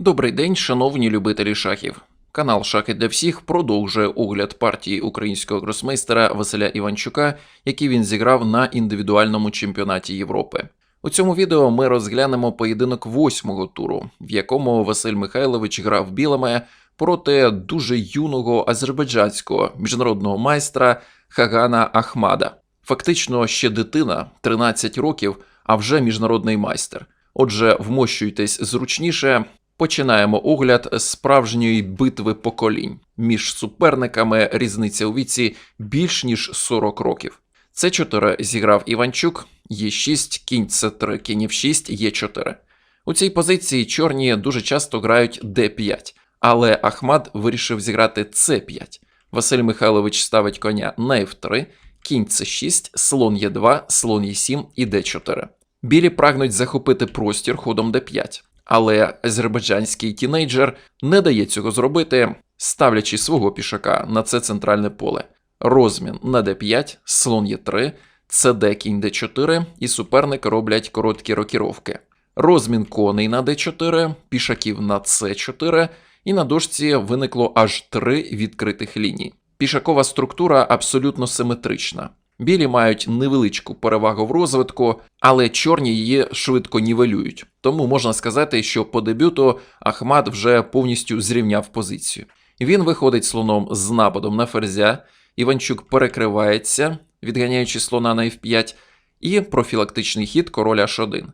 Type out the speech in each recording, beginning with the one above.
Добрий день, шановні любителі шахів. Канал Шахи для всіх продовжує огляд партії українського гросмейстера Василя Іванчука, який він зіграв на індивідуальному чемпіонаті Європи. У цьому відео ми розглянемо поєдинок восьмого туру, в якому Василь Михайлович грав білими проти дуже юного азербайджанського міжнародного майстра Хагана Ахмада. Фактично ще дитина, 13 років, а вже міжнародний майстер. Отже, вмощуйтесь зручніше. Починаємо огляд з справжньої битви поколінь. Між суперниками різниця у віці більш ніж 40 років. С4 зіграв Іванчук, Е6, кінь С3, кінь F6, Е4. У цій позиції чорні дуже часто грають Д5, але Ахмад вирішив зіграти С5. Василь Михайлович ставить коня на F3, кінь С6, слон Е2, слон Е7 і Д4. Білі прагнуть захопити простір ходом Д5, але азербайджанський тінейджер не дає цього зробити, ставлячи свого пішака на це центральне поле. Розмін на Д5, слон Е3, ЦД кінь Д4, і суперник роблять короткі рокіровки. Розмін коней на Д4, пішаків на С4, і на дошці виникло аж три відкритих ліній. Пішакова структура абсолютно симетрична. Білі мають невеличку перевагу в розвитку, але чорні її швидко нівелюють. Тому можна сказати, що по дебюту Ахмад вже повністю зрівняв позицію. Він виходить слоном з нападом на ферзя, Іванчук перекривається, відганяючи слона на F5, і профілактичний хід король H1.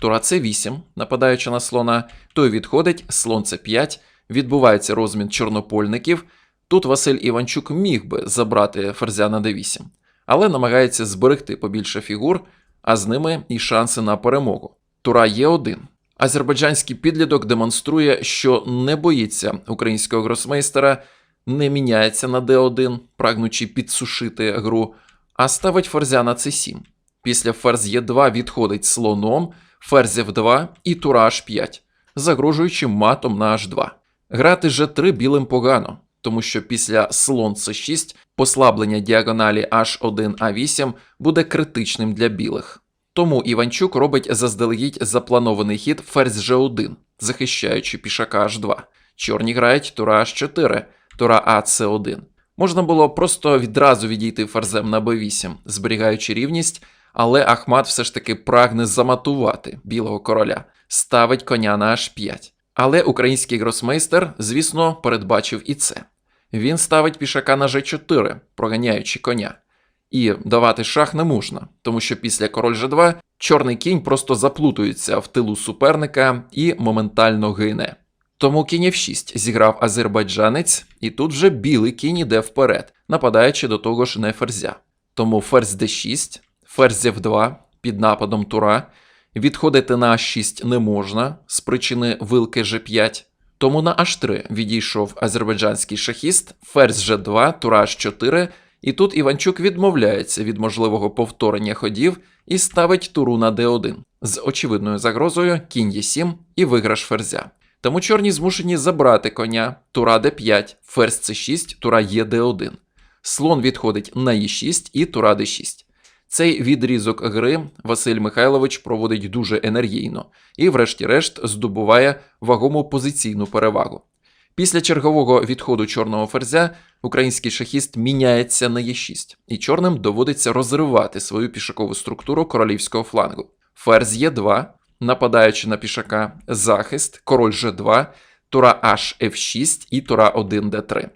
Тура С8, нападаючи на слона, той відходить, слон С5, відбувається розмін чорнопольників. Тут Василь Іванчук міг би забрати ферзя на d8, але намагається зберегти побільше фігур, а з ними і шанси на перемогу. Тура Е1. Азербайджанський підліток демонструє, що не боїться українського гросмейстера, не міняється на d1, прагнучи підсушити гру, а ставить ферзя на c7. Після ферзь Е2 відходить слоном, ферзь F2 і тура H5, загрожуючи матом на H2. Грати G3 білим погано, тому що після слон С6 послаблення діагоналі H1 A8 буде критичним для білих. Тому Іванчук робить заздалегідь запланований хід ферзь G1, захищаючи пішака H2. Чорні грають тура H4, тура АЦ1. Можна було просто відразу відійти ферзем на b8, зберігаючи рівність, але Ахмат все ж таки прагне заматувати білого короля, ставить коня на H5. Але український гросмейстер, звісно, передбачив і це. Він ставить пішака на G4, проганяючи коня. І давати шах не можна, тому що після король G2 чорний кінь просто заплутується в тилу суперника і моментально гине. Тому кінь F6 зіграв азербайджанець, і тут вже білий кінь іде вперед, нападаючи до того ж не ферзя. Тому ферзь d6, ферзь f2 під нападом тура, відходити на h6 не можна з причини вилки g5. Тому на h3 відійшов азербайджанський шахіст, ферзь g2, тура h4, і тут Іванчук відмовляється від можливого повторення ходів і ставить туру на d1 з очевидною загрозою кінь e7 і виграш ферзя. Тому чорні змушені забрати коня, тура d5, ферзь c6, тура є d1. Слон відходить на e6 і тура d6. Цей відрізок гри Василь Михайлович проводить дуже енергійно і, врешті-решт, здобуває вагому позиційну перевагу. Після чергового відходу чорного ферзя український шахіст міняється на e6, і чорним доводиться розривати свою пішакову структуру королівського флангу. Ферзь Е2, нападаючи на пішака, захист, король G2, тура H F6 і тура 1 D3.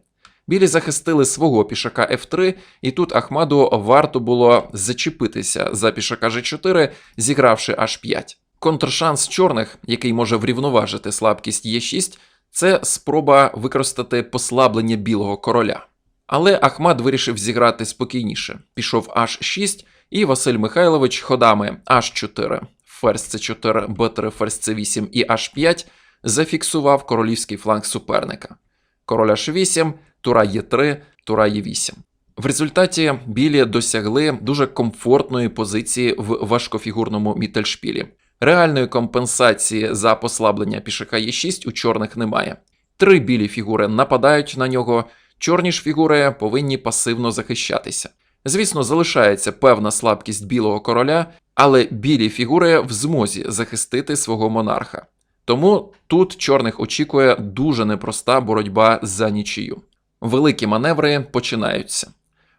Білі захистили свого пішака F3, і тут Ахмаду варто було зачепитися за пішака G4, зігравши H5. Контршанс чорних, який може врівноважити слабкість Е6, це спроба використати послаблення білого короля. Але Ахмад вирішив зіграти спокійніше. Пішов H6, і Василь Михайлович ходами H4, ферзь C4, Б3, ферзь C8 і H5 зафіксував королівський фланг суперника. Король H8, тура Е3, тура Е8. В результаті білі досягли дуже комфортної позиції в важкофігурному мітельшпілі. Реальної компенсації за послаблення пішака Е6 у чорних немає. Три білі фігури нападають на нього, чорні ж фігури повинні пасивно захищатися. Звісно, залишається певна слабкість білого короля, але білі фігури в змозі захистити свого монарха. Тому тут чорних очікує дуже непроста боротьба за нічию. Великі маневри починаються.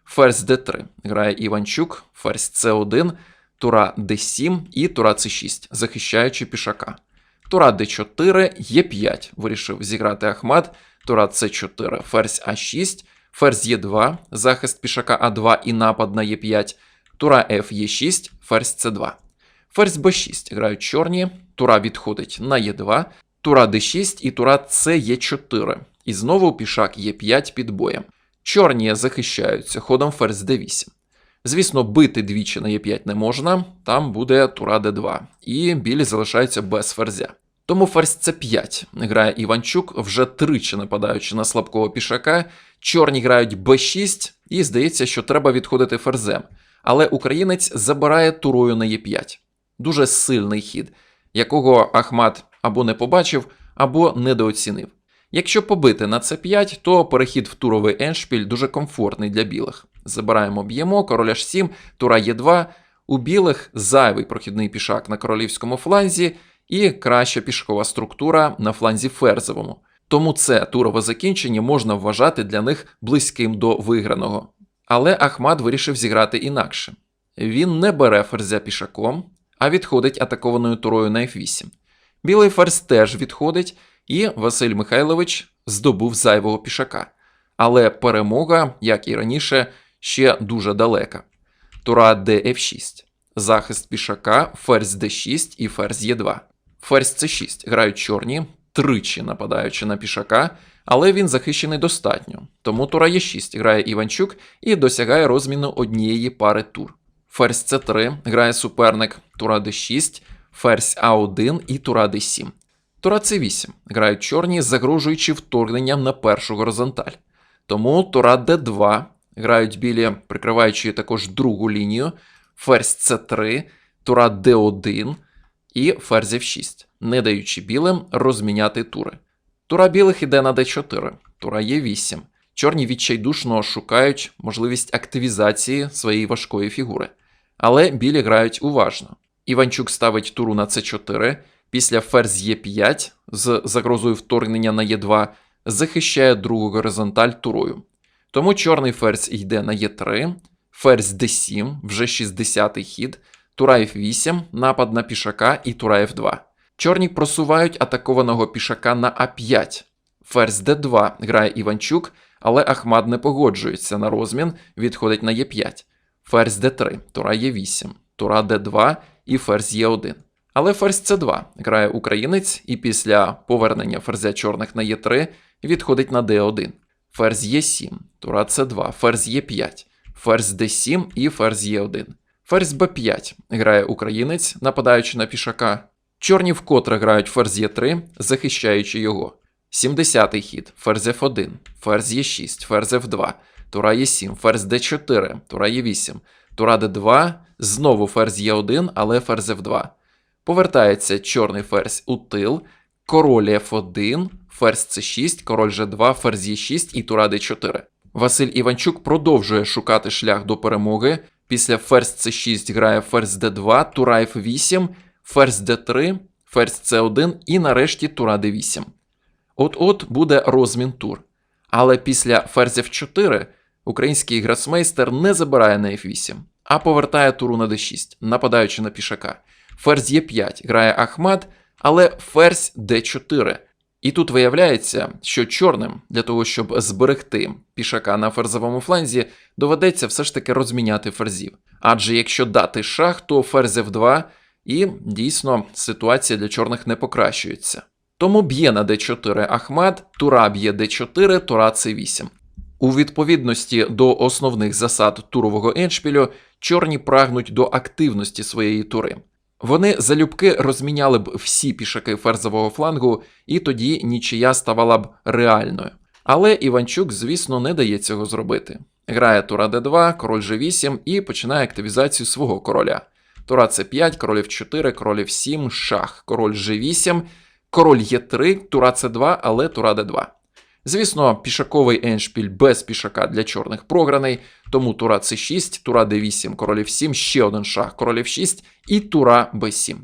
Ферзь d3 грає Іванчук, ферзь c1, тура d7 і тура c6, захищаючи пішака. Тура d4, e5 вирішив зіграти Ахмат, тура c4, ферзь а6, ферзь e2, захист пішака а2 і напад на e5, тура f e6, ферзь c2. Ферзь b6 грають чорні, тура відходить на e2, тура d6 і тура c e4. І знову пішак e5 під боєм. Чорні захищаються ходом ферзь d8. Звісно, бити двічі на e5 не можна, там буде тура d2, і білі залишаються без ферзя. Тому ферзь c5 грає Іванчук, вже тричі нападаючи на слабкого пішака. Чорні грають b6, і здається, що треба відходити ферзем. Але українець забирає турою на e5. Дуже сильний хід, якого Ахмат або не побачив, або недооцінив. Якщо побити на c5, то перехід в туровий еншпіль дуже комфортний для білих. Забираємо б'ємо, король h7, тура e2. У білих зайвий прохідний пішак на королівському фланзі і краща пішкова структура на фланзі ферзовому. Тому це турове закінчення можна вважати для них близьким до виграного. Але Ахмат вирішив зіграти інакше. Він не бере ферзя пішаком, а відходить атакованою турою на f8. Білий ферзь теж відходить, і Василь Михайлович здобув зайвого пішака. Але перемога, як і раніше, ще дуже далека. Тура df6. Захист пішака, ферзь d6 і ферзь e2. Ферзь c6 грають чорні, тричі нападаючи на пішака, але він захищений достатньо. Тому тура e6 грає Іванчук і досягає розміну однієї пари тур. Ферзь c3 грає суперник, тура d6, ферзь а1 і тура d7. Тура c8 грають чорні, загрожуючи вторгненням на першу горизонталь. Тому тура d2 грають білі, прикриваючи також другу лінію, ферзь c3, тура d1 і ферзь f6, не даючи білим розміняти тури. Тура білих іде на d4, тура e8. Чорні відчайдушно шукають можливість активізації своєї важкої фігури. Але білі грають уважно. Іванчук ставить туру на c4, після ферзь e5 з загрозою вторгнення на e2 захищає другу горизонталь турою. Тому чорний ферзь йде на e3, ферзь d7, вже 60-й хід, тура f8, напад на пішака і тура f2. Чорні просувають атакованого пішака на а5. Ферзь d2 грає Іванчук, але Ахмад не погоджується на розмін, відходить на e5. Ферзь d3, тура e8, тура d2 і ферзь e1. Але ферзь c2 грає українець і після повернення ферзя чорних на e3 відходить на d1. Ферзь e7, тура c2, ферзь e5, ферзь d7 і ферзь e1. Ферзь b5 грає українець, нападаючи на пішака. Чорні вкотре грають ферзь e3, захищаючи його. 70-й хід, ферзь f1, ферзь e6, ферзь f2, тура e7, ферзь d4, тура e8, тура d2, знову ферзь e1, але ферзь f2. Повертається чорний ферзь у тил, король f1, ферзь c6, король g2, ферзь e6 і тура d4. Василь Іванчук продовжує шукати шлях до перемоги. Після ферзь c6 грає ферзь d2, тура f8, ферзь d3, ферзь c1 і нарешті тура d8. От-от буде розмін тур. Але після ферзя f4 український грацмейстер не забирає на f8, а повертає туру на d6, нападаючи на пішака. Ферзь e5 грає Ахмат, але ферзь d4. І тут виявляється, що чорним для того, щоб зберегти пішака на ферзовому фланзі, доведеться все ж таки розміняти ферзів. Адже якщо дати шах, то ферзь f2, і дійсно ситуація для чорних не покращується. Тому б'є на d4 Ахмат, тура б'є d4, тура c8. У відповідності до основних засад турового еншпілю, чорні прагнуть до активності своєї тури. Вони залюбки розміняли б всі пішаки ферзового флангу, і тоді нічия ставала б реальною. Але Іванчук, звісно, не дає цього зробити. Грає тура d2, король g8 і починає активізацію свого короля. Тура c5, король f4, король f7, шах, король g8, король e3, тура c2, але тура d2. Звісно, пішаковий еншпіль без пішака для чорних програний, тому тура c6, тура d8, король f7, ще один шах, король f6 і тура b7.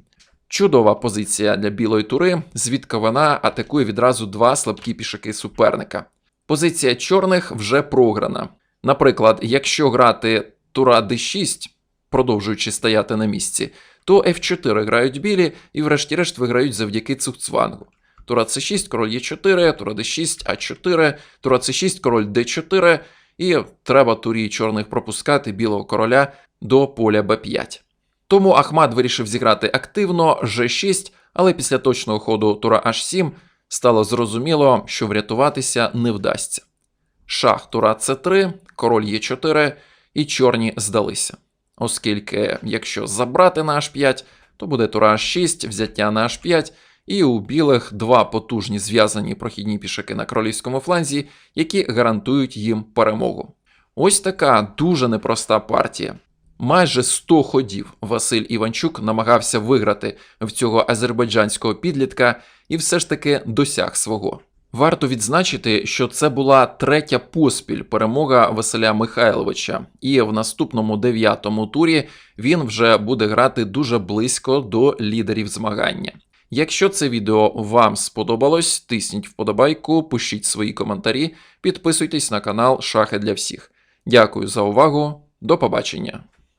Чудова позиція для білої тури, звідки вона атакує відразу два слабкі пішаки суперника. Позиція чорних вже програна. Наприклад, якщо грати тура d6, продовжуючи стояти на місці, то f4 грають білі і врешті-решт виграють завдяки цугцвангу. Тура c6, король e4, тура d6, a4, тура c6, король d4, і треба турі чорних пропускати білого короля до поля b5. Тому Ахмат вирішив зіграти активно g6, але після точного ходу тура h7 стало зрозуміло, що врятуватися не вдасться. Шах тура c3, король e4 і чорні здалися. Оскільки, якщо забрати на h5, то буде тура h6, взяття на h5, і у білих два потужні зв'язані прохідні пішаки на королівському фланзі, які гарантують їм перемогу. Ось така дуже непроста партія. Майже 100 ходів Василь Іванчук намагався виграти в цього азербайджанського підлітка і все ж таки досяг свого. Варто відзначити, що це була третя поспіль перемога Василя Михайловича, і в наступному дев'ятому турі він вже буде грати дуже близько до лідерів змагання. Якщо це відео вам сподобалось, тисніть вподобайку, пишіть свої коментарі, підписуйтесь на канал Шахи для всіх. Дякую за увагу, до побачення.